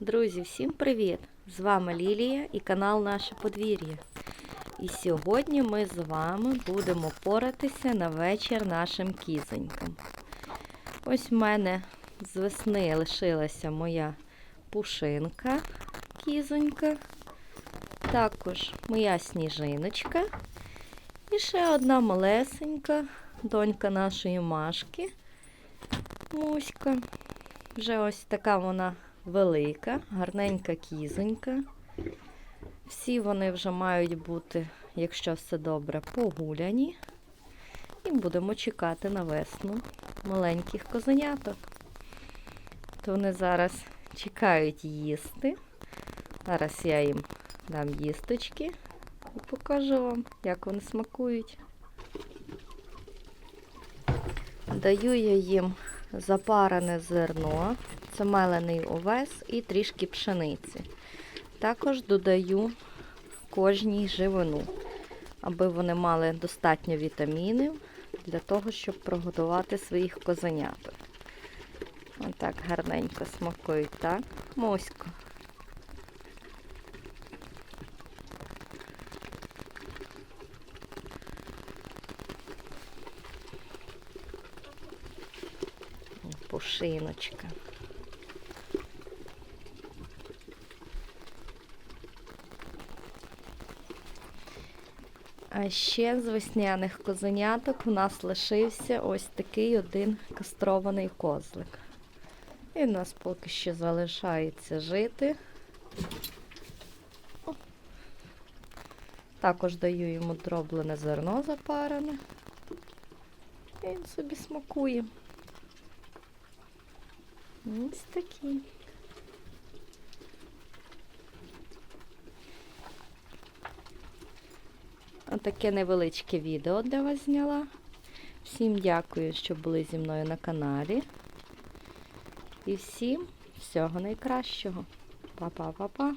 Друзі, всім привіт! З вами Лілія і канал Наше подвір'я. І сьогодні ми з вами будемо поратися на вечір нашим кізонькам. Ось в мене з весни лишилася моя пушинка кізонька, також моя сніжиночка і ще одна малесенька донька нашої Машки, Муська. Вже ось така вона велика, гарненька кізонька. Всі вони вже мають бути, якщо все добре, погуляні. І будемо чекати на весну маленьких козеняток. То вони зараз чекають їсти. Зараз я їм дам їсточки і покажу вам, як вони смакують. Даю я їм запарене зерно, це мелений овес і трішки пшениці. Також додаю кожній живину, аби вони мали достатньо вітамінів для того, щоб прогодувати своїх козеняток. Отак гарненько смакують, так? Мосько. Пушиночка. А ще з весняних козеняток у нас лишився ось такий один кастрований козлик. І в нас поки що залишається жити. Також даю йому дроблене зерно запарене. І він собі смакує. Ось такі. Отаке невеличке відео для вас зняла. Всім дякую, що були зі мною на каналі. І всім всього найкращого. Па-па-па-па.